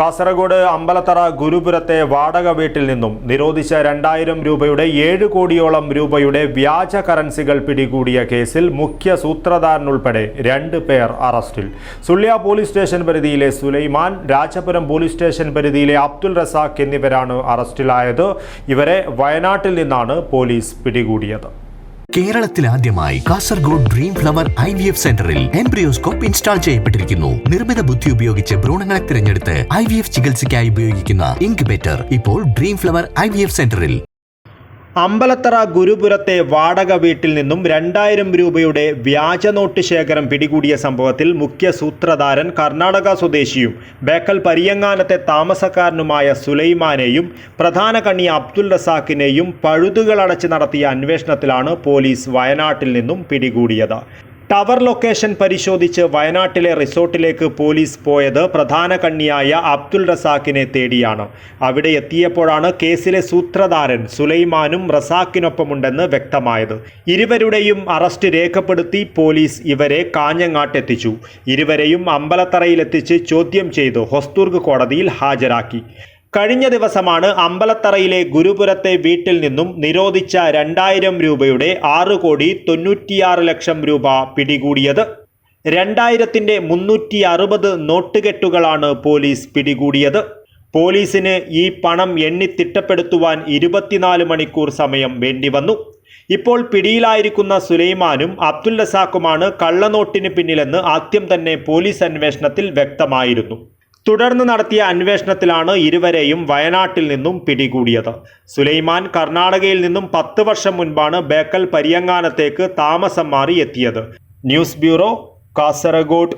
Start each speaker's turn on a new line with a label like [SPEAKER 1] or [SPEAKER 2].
[SPEAKER 1] കാസർഗോഡ് അമ്പലത്തറ ഗുരുപുരത്തെ വാടക വീട്ടിൽ നിന്നും നിരോധിച്ച രണ്ടായിരം രൂപയുടെ ഏഴ് കോടിയോളം രൂപയുടെ വ്യാജ കറൻസികൾ പിടികൂടിയ കേസിൽ മുഖ്യ സൂത്രധാരനുൾപ്പെടെ രണ്ട് പേർ അറസ്റ്റിൽ. സുള്ളിയ പോലീസ് സ്റ്റേഷൻ പരിധിയിലെ സുലൈമാൻ രാജപുരം പോലീസ് സ്റ്റേഷൻ പരിധിയിലെ അബ്ദുൾ റസാഖ് എന്നിവരാണ് അറസ്റ്റിലായത്. ഇവരെ വയനാട്ടിൽ നിന്നാണ് പോലീസ് പിടികൂടിയത്.
[SPEAKER 2] കേരളത്തിൽ ആദ്യമായി Kasaragod dream flower I V F സെന്ററിൽ എംബ്രിയോസ്കോപ്പ് ഇൻസ്റ്റാൾ ചെയ്യപ്പെട്ടിരിക്കുന്നു. നിർമ്മിത ബുദ്ധി ഉപയോഗിച്ച് ഭ്രൂണങ്ങളെ തിരഞ്ഞെടുത്ത് ഐ വി എഫ് ചികിത്സയ്ക്കായി ഉപയോഗിക്കുന്ന ഇൻക്യുബേറ്റർ ഇപ്പോൾ Dream Flower I V F സെന്ററിൽ
[SPEAKER 1] അമ്പലത്തറ ഗുരുപുരത്തെ വാടക വീട്ടിൽ നിന്നും രണ്ടായിരം രൂപയുടെ വ്യാജ നോട്ട് ശേഖരം പിടികൂടിയ സംഭവത്തിൽ മുഖ്യ സൂത്രധാരൻ കർണാടക സ്വദേശിയും ബേക്കൽ പരിയങ്ങാനത്തെ താമസക്കാരനുമായ സുലൈമാനെയും പ്രധാന കണ്ണി അബ്ദുൽ റസാഖിനെയും പഴുതുകളടച്ച് നടത്തിയ അന്വേഷണത്തിലാണ് പോലീസ് വയനാട്ടിൽ നിന്നും പിടികൂടിയത്. ടവർ ലൊക്കേഷൻ പരിശോധിച്ച് വയനാട്ടിലെ റിസോർട്ടിലേക്ക് പോലീസ് പോയത് പ്രധാന കണ്ണിയായ അബ്ദുൾ റസാഖിനെ തേടിയാണ്. അവിടെ എത്തിയപ്പോഴാണ് കേസിലെ സൂത്രധാരൻ സുലൈമാനും റസാഖിനൊപ്പമുണ്ടെന്ന് വ്യക്തമായത്. ഇരുവരുടെയും അറസ്റ്റ് രേഖപ്പെടുത്തി പോലീസ് ഇവരെ കാഞ്ഞങ്ങാട്ടെത്തിച്ചു. ഇരുവരെയും അമ്പലത്തറയിലെത്തിച്ച് ചോദ്യം ചെയ്ത് ഹൊസ്ദുർഗ് കോടതിയിൽ ഹാജരാക്കി. കഴിഞ്ഞ ദിവസമാണ് അമ്പലത്തറയിലെ ഗുരുപുരത്തെ വീട്ടിൽ നിന്നും നിരോധിച്ച രണ്ടായിരം രൂപയുടെ ആറ് കോടി തൊണ്ണൂറ്റിയാറ് ലക്ഷം രൂപ പിടികൂടിയത്. രണ്ടായിരത്തിന്റെ മുന്നൂറ്റി അറുപത് നോട്ടുകെട്ടുകളാണ് പോലീസ് പിടികൂടിയത്. പോലീസിന് ഈ പണം എണ്ണി തിട്ടപ്പെടുത്തുവാൻ ഇരുപത്തിനാല് മണിക്കൂർ സമയം വേണ്ടിവന്നു. ഇപ്പോൾ പിടിയിലായിരിക്കുന്ന സുലൈമാനും അബ്ദുൽ റസാഖുമാണ് കള്ളനോട്ടിന് പിന്നിലെന്ന് ആദ്യം തന്നെ പോലീസ് അന്വേഷണത്തിൽ വ്യക്തമായിരുന്നു. തുടർന്ന് നടത്തിയ അന്വേഷണത്തിലാണ് ഇരുവരെയും വയനാട്ടിൽ നിന്നും പിടികൂടിയത്. സുലൈമാൻ കർണാടകയിൽ നിന്നും പത്ത് വർഷം മുൻപാണ് ബേക്കൽ പരിയങ്ങാനത്തേക്ക് താമസം മാറി എത്തിയത്. News bureau Kasaragod.